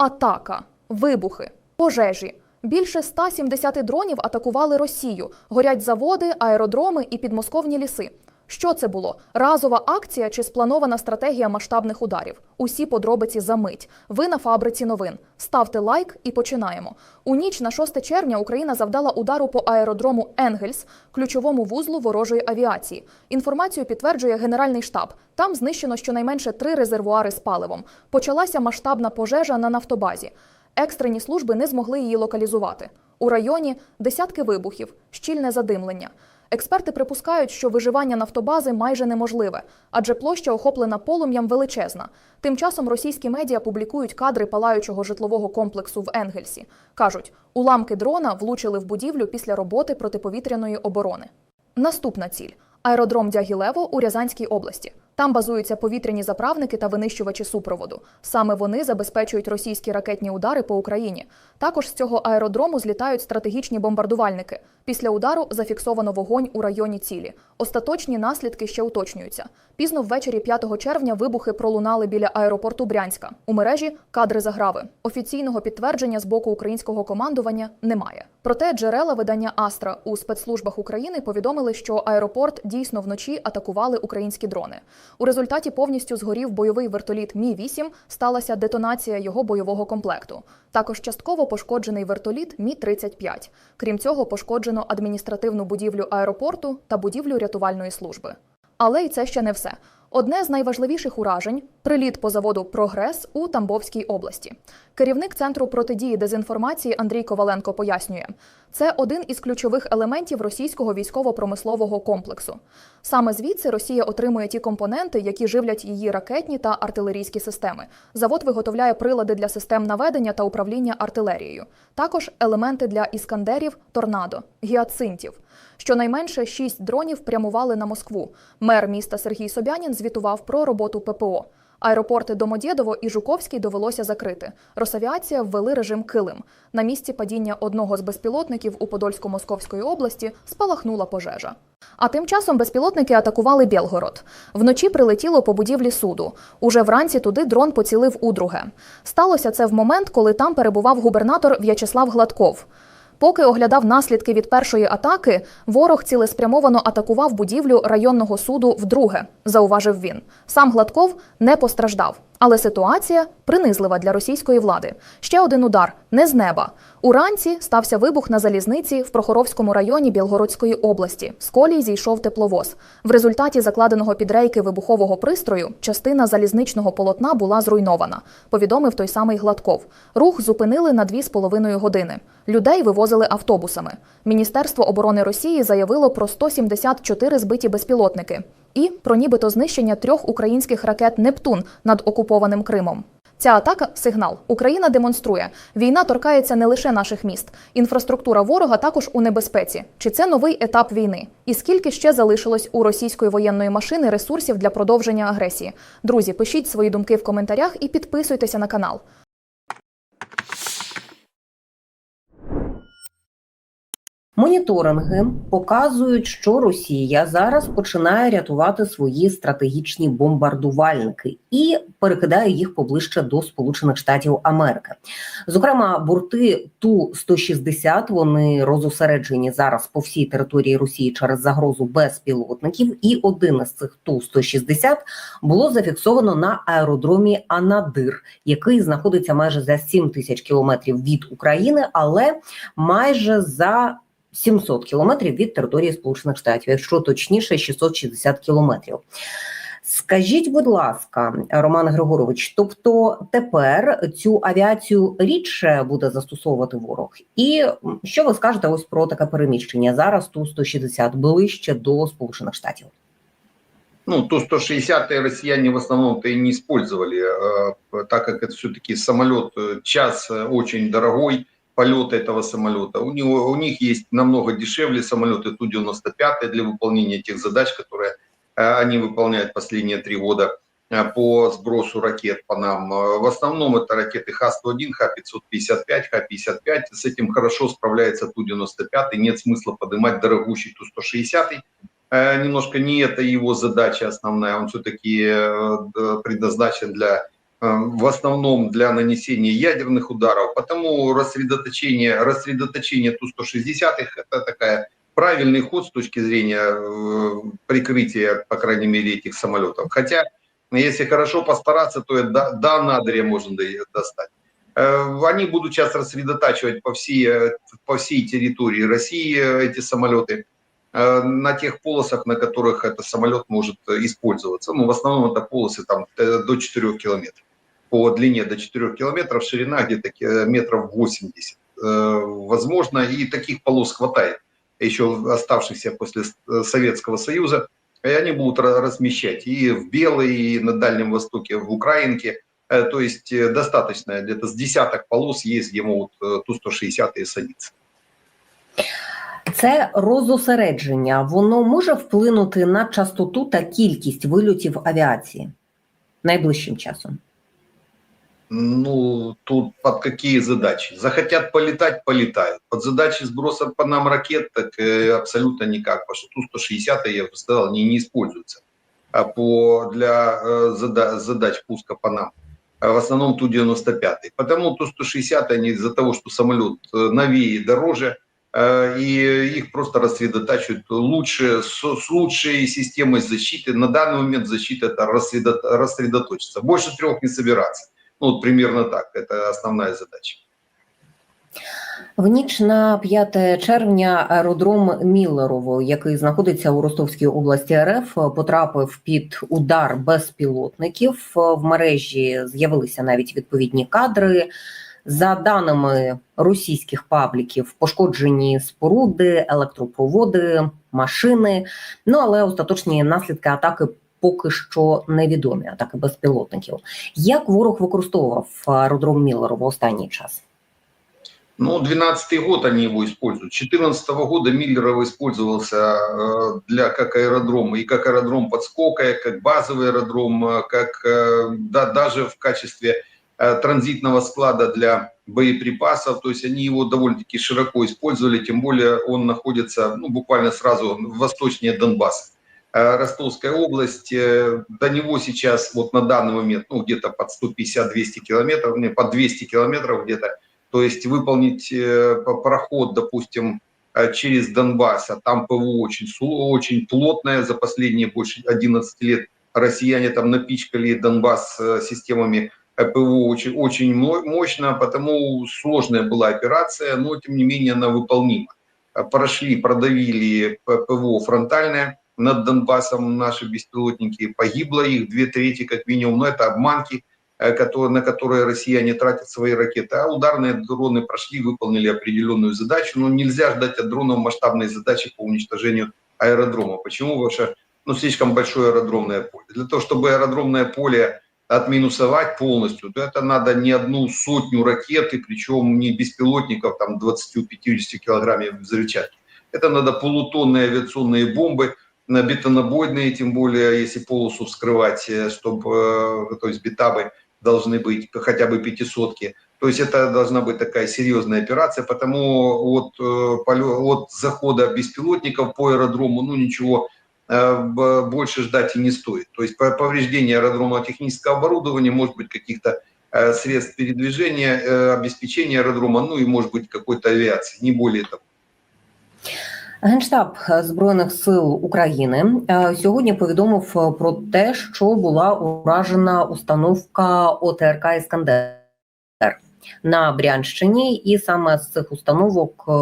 атака, вибухи, пожежі. Більше 170 дронів атакували Росію. Горять заводи, аеродроми і підмосковні ліси. Що це було? Разова акція чи спланована стратегія масштабних ударів? Усі подробиці за мить. Ви на фабриці новин. Ставте лайк і починаємо. У ніч на 6 червня Україна завдала удару по аеродрому Енгельс, ключовому вузлу ворожої авіації. Інформацію підтверджує Генеральний штаб. Там знищено щонайменше три резервуари з паливом. Почалася масштабна пожежа на нафтобазі. Екстрені служби не змогли її локалізувати. У районі десятки вибухів, щільне задимлення. Експерти припускають, що виживання нафтобази майже неможливе, адже площа охоплена полум'ям величезна. Тим часом російські медіа публікують кадри палаючого житлового комплексу в Енгельсі. кажуть, уламки дрона влучили в будівлю після роботи протиповітряної оборони. Наступна ціль аеродром Дягілево у Рязанській області. Там базуються повітряні заправники та винищувачі супроводу. Саме вони забезпечують російські ракетні удари по Україні. Також з цього аеродрому злітають стратегічні бомбардувальники. Після удару зафіксовано вогонь у районі цілі. Остаточні наслідки ще уточнюються. Пізно ввечері 5 червня вибухи пролунали біля аеропорту Брянська. У мережі кадри заграви. Офіційного підтвердження з боку українського командування немає. Проте джерела видання Астра у спецслужбах України повідомили, що аеропорт дійсно вночі атакували українські дрони. У результаті повністю згорів бойовий вертоліт Мі 8 сталася детонація його бойового комплекту. Також частково пошкоджений вертоліт Мі 35 Крім цього, пошкоджено адміністративну будівлю аеропорту та будівлю рятувальної служби. Але й це ще не все. Одне з найважливіших уражень приліт по заводу Прогрес у Тамбовській області. Керівник центру протидії дезінформації Андрій Коваленко пояснює, це один із ключових елементів російського військово-промислового комплексу. Саме звідси Росія отримує ті компоненти, які живлять її ракетні та артилерійські системи. Завод виготовляє прилади для систем наведення та управління артилерією, також елементи для іскандерів, торнадо, гіацинтів. Щонайменше шість дронів прямували на Москву. Мер міста Сергій Собянін звітував про роботу ППО. Аеропорти Домодєдово і Жуковський довелося закрити. Росавіація ввели режим Килим. На місці падіння одного з безпілотників у Подольсько-Московської області спалахнула пожежа. А тим часом безпілотники атакували Білгород. Вночі прилетіло по будівлі суду. Уже вранці туди дрон поцілив удруге. Сталося це в момент, коли там перебував губернатор В'ячеслав Гладков. Поки оглядав наслідки від першої атаки, ворог цілеспрямовано атакував будівлю районного суду вдруге, зауважив він. Сам Гладков не постраждав. Але ситуація принизлива для російської влади. Ще один удар не з неба. Уранці стався вибух на залізниці в Прохоровському районі Білгородської області. З колій зійшов тепловоз. В результаті закладеного під рейки вибухового пристрою частина залізничного полотна була зруйнована. Повідомив той самий Гладков. Рух зупинили на дві з половиною години. Людей вивозили автобусами. Міністерство оборони Росії заявило про 174 збиті безпілотники і про нібито знищення трьох українських ракет Нептун над окупованим Кримом. Ця атака сигнал. Україна демонструє. Війна торкається не лише наших міст. Інфраструктура ворога також у небезпеці. Чи це новий етап війни? І скільки ще залишилось у російської воєнної машини ресурсів для продовження агресії? Друзі, пишіть свої думки в коментарях і підписуйтеся на канал. Моніторинги показують, що Росія зараз починає рятувати свої стратегічні бомбардувальники і перекидає їх поближче до Сполучених Штатів Америки. Зокрема, борти ту 160 вони розосереджені зараз по всій території Росії через загрозу безпілотників. І один із цих ту 160 було зафіксовано на аеродромі Анадир, який знаходиться майже за 7 тисяч кілометрів від України, але майже за 700 кілометрів від території Сполучених Штатів, якщо точніше, 660 кілометрів. Скажіть, будь ласка, Роман Григорович, тобто тепер цю авіацію рідше буде застосовувати ворог, і що ви скажете ось про таке переміщення зараз? Ту 160 ближче до Сполучених Штатів? Ну, Ту-160 россияне в основном-то и не использовали, э, так как это все-таки самолет, э, час э, очень дорогой, полета этого самолета. У, него, у них есть намного дешевле самолеты Ту-95 для выполнения тех задач, которые э, они выполняют последние три года э, по сбросу ракет по нам. Э, В основном это ракеты Х-101, Х-555, Х-55. С этим хорошо справляется Ту-95. Нет смысла поднимать дорогущий Ту-160. Э, Немножко не это его задача основная. Он все-таки предназначен для в основном для нанесения ядерных ударов. Потому рассредоточение, рассредоточение Ту-160 это такая правильный ход с точки зрения э, прикрытия, по крайней мере, этих самолетов. Хотя, если хорошо постараться, то и до, до Надрия можно до- достать. Э, Они будут сейчас рассредотачивать по всей, э, по всей территории России э, эти самолеты э, на тех полосах, на которых этот самолет может э, использоваться. Ну, в основном это полосы там э, до 4 километров. По длине до 4 километров, ширина где-то ки- метров 80. Э, Возможно, и таких полос хватает, еще оставшихся после э, Советского Союза. И они будут ра- размещать и в Белой, и на Дальнем Востоке, в Украинке. Э, То есть э, достаточно, где-то с десяток полос есть, где могут э, Ту-160 садиться. Це розосередження, воно може вплинути на частоту та кількість вильотів авіації найближчим часом. Ну, тут под какие задачи? Захотят полетать, полетают. Под задачи сброса по нам ракет, так э, абсолютно никак. Потому что Ту-160, я бы сказал, они не используются а по, для э, зада- задач пуска по нам. А в основном Ту-95. Потому Ту-160, они из-за того, что самолет э, новее дороже, э, и их просто рассредотачивают лучше, с, с лучшей системой защиты. На данный момент защита это рассредо- рассредоточится. Больше трех не собираться. Ну, вот примерно так. Это основная задача. В ніч на 5 червня аеродром Міллерово, який знаходиться у Ростовській області РФ, потрапив під удар безпілотників. В мережі з'явилися навіть відповідні кадри. За даними російських пабліків, пошкоджені споруди, електропроводи, машини. Ну але остаточні наслідки атаки поки що невідомі. Атаки безпілотників. Як ворог використовував аеродром Міллерово останній час? Ну, 12 год они его используют. 14 года Миллеров использовался э, для как аэродром, и как аэродром подскока, и как базовый аэродром, э, как э, да, даже в качестве э, транзитного склада для боеприпасов. То есть они его довольно-таки широко использовали, тем более он находится ну, буквально сразу восточнее Донбасса. Э, Ростовская область, до него сейчас вот на данный момент ну, где-то под 150-200 километров, не, под 200 километров где-то, то есть выполнить э, проход, допустим, э, через Донбасс, а там ПВО очень, очень плотное за последние больше 11 лет. Россияне там напичкали Донбасс системами ПВО очень, очень мо- мощно, потому сложная была операция, но тем не менее она выполнима. Прошли, продавили ПВО фронтальное над Донбассом наши беспилотники, погибло их две трети как минимум, но это обманки, э, которые, на которые россияне тратят свои ракеты, а ударные дроны прошли, выполнили определенную задачу, но нельзя ждать от дронов масштабной задачи по уничтожению аэродрома. Почему? Что ну, слишком большое аэродромное поле. Для того, чтобы аэродромное поле отминусовать полностью, то это надо не одну сотню ракет, и причем не беспилотников, там 20-50 килограммов взрывчатки. Это надо полутонные авиационные бомбы, бетонобойные, тем более, если полосу вскрывать, чтобы, то есть бетабы должны быть хотя бы пятисотки. То есть это должна быть такая серьезная операция, потому от, э, от захода беспилотников по аэродрому, ну ничего э, больше ждать и не стоит. То есть по- повреждение аэродромного технического оборудования, может быть каких-то э, средств передвижения, э, обеспечения аэродрома, ну и может быть какой-то авиации, не более того. Генштаб збройних сил України е, сьогодні повідомив е, про те, що була уражена установка ОТРК Іскандер на Брянщині, і саме з цих установок е,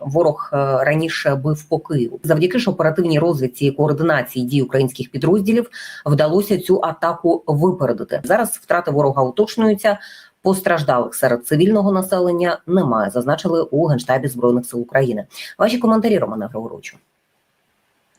ворог е, раніше бив по Києву. Завдяки ж оперативній розвідці і координації дій українських підрозділів вдалося цю атаку випередити. Зараз втрати ворога уточнюються. Постраждалих серед цивільного населення немає, зазначили у генштабі збройних сил України. Ваші коментарі, Романе Григоровичу.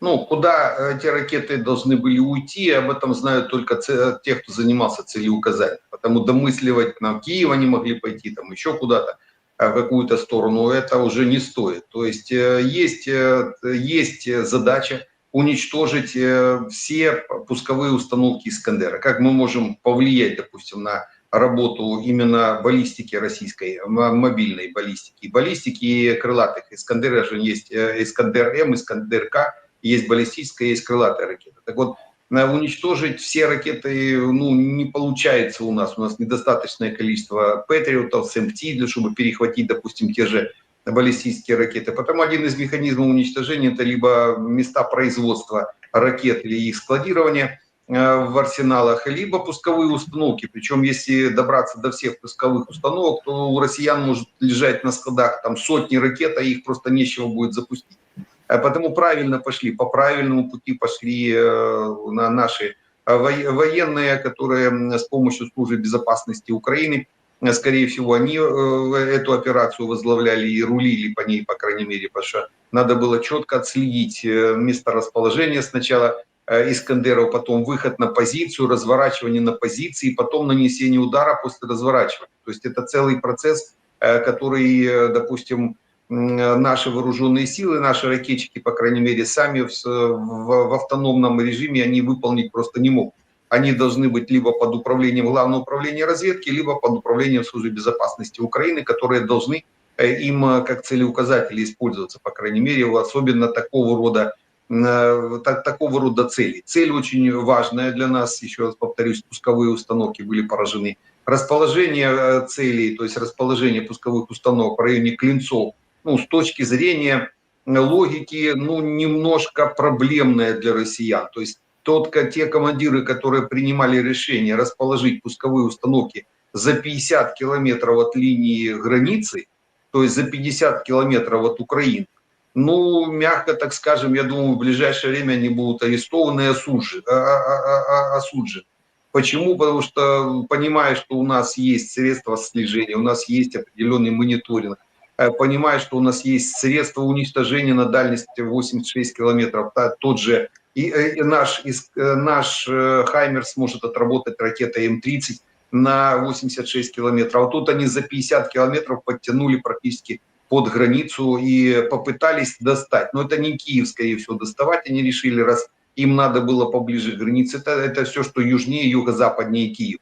Ну, куда эти ракеты должны были уйти, об этом знают только це- те, кто занимался целеуказанием. Потому домысливать на Киев они могли пойти, там еще куда-то, э, в какую-то сторону, это уже не стоит. То есть э, есть, э, есть задача уничтожить э, все пусковые установки Искандера. Как мы можем повлиять, допустим, на работу именно баллистики российской, мобильной баллистики. Баллистики крылатых. Искандера же есть э, Искандер-М, Искандер-К, есть баллистическая, есть крылатая ракета. Так вот, уничтожить все ракеты ну, не получается у нас. У нас недостаточное количество патриотов, СМТ, для чтобы перехватить, допустим, те же баллистические ракеты. Потому один из механизмов уничтожения это либо места производства ракет или их складирования в арсеналах, либо пусковые установки. Причем, если добраться до всех пусковых установок, то у россиян может лежать на складах там сотни ракет, а их просто нечего будет запустить. Э, Потому правильно пошли, по правильному пути пошли э, на наши э, во- военные, которые с помощью службы безопасности Украины, э, скорее всего, они э, эту операцию возглавляли и рулили по ней, по крайней мере, потому что надо было четко отследить э, месторасположение сначала э, Искандеров, потом выход на позицию, разворачивание на позиции, потом нанесение удара после разворачивания. То есть это целый процесс, э, который, э, допустим, наши вооруженные силы, наши ракетчики, по крайней мере, сами в, в- в автономном режиме они выполнить просто не могут. Они должны быть либо под управлением Главного управления разведки, либо под управлением Службы безопасности Украины, которые должны им как целеуказатели использоваться, по крайней мере, особенно такого рода так- такого рода цели. Цель очень важная для нас, еще раз повторюсь, пусковые установки были поражены. Расположение э, целей, то есть расположение пусковых установок в районе Клинцов, ну, с точки зрения э, логики, ну, немножко проблемное для россиян. То есть тот, те командиры, которые принимали решение расположить пусковые установки за 50 километров от линии границы, то есть за 50 километров от Украины, ну, мягко так скажем, я думаю, в ближайшее время они будут арестованы и осуждены. а- а- а-. Почему? Потому что понимая, что у нас есть средства слежения, у нас есть определенный мониторинг, э, понимая, что у нас есть средства уничтожения на дальности 86 километров, тот же и, э, и наш, иск- э, наш Хаймер сможет отработать ракетой М-30 на 86 километров. А тут они за 50 километров подтянули практически под границу и попытались достать. Но это не Киев, скорее всего, доставать они решили, раз им надо было поближе к границе. Это, это все, что южнее, юго-западнее Киева.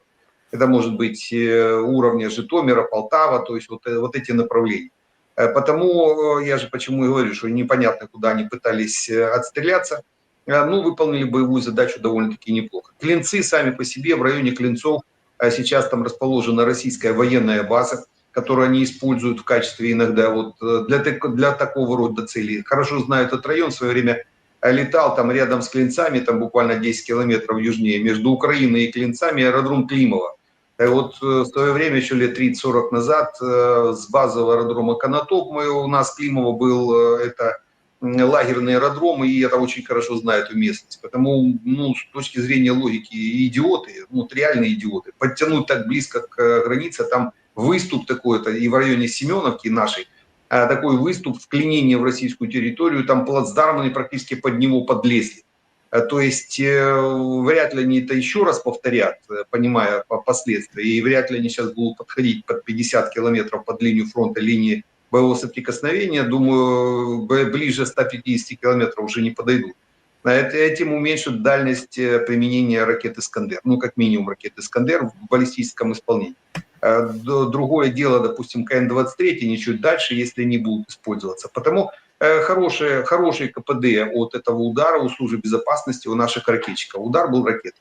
Это может быть э, уровня Житомира, Полтава, то есть вот, э, вот эти направления. Э, Потому я же почему и говорю, что непонятно, куда они пытались отстреляться. Ну, выполнили боевую задачу довольно-таки неплохо. Клинцы сами по себе в районе Клинцов а сейчас там расположена российская военная база, которую они используют в качестве иногда вот э, для, для такого рода целей. Хорошо знаю этот район, в свое время э, летал там рядом с Клинцами, там буквально 10 километров южнее, между Украиной и Клинцами аэродром Климова. И вот э, в свое время, еще лет 30-40 назад, э, с базового аэродрома Конотоп мы, у нас Климова был, э, это лагерный аэродром, и там очень хорошо знаю эту местность. Потому, ну, с точки зрения логики, идиоты, ну, вот реальные идиоты, подтянуть так близко к э, границе, там выступ такой-то, и в районе Семеновки нашей, а, такой выступ, вклинение в российскую территорию, там плацдармы практически под него подлезли. А, То есть э, вряд ли они это еще раз повторят, э, понимая по- последствия, и вряд ли они сейчас будут подходить под 50 километров под линию фронта, линии боевого соприкосновения. Думаю, б- ближе 150 километров уже не подойдут. Этим уменьшит дальность э, применения ракет «Искандер», ну, как минимум ракет «Искандер» в баллистическом исполнении. Э, Другое дело, допустим, КН-23, не чуть дальше, если они будут использоваться. Потому э, хороший, хороший КПД от этого удара у службы безопасности, у наших ракетчиков. Удар был ракет.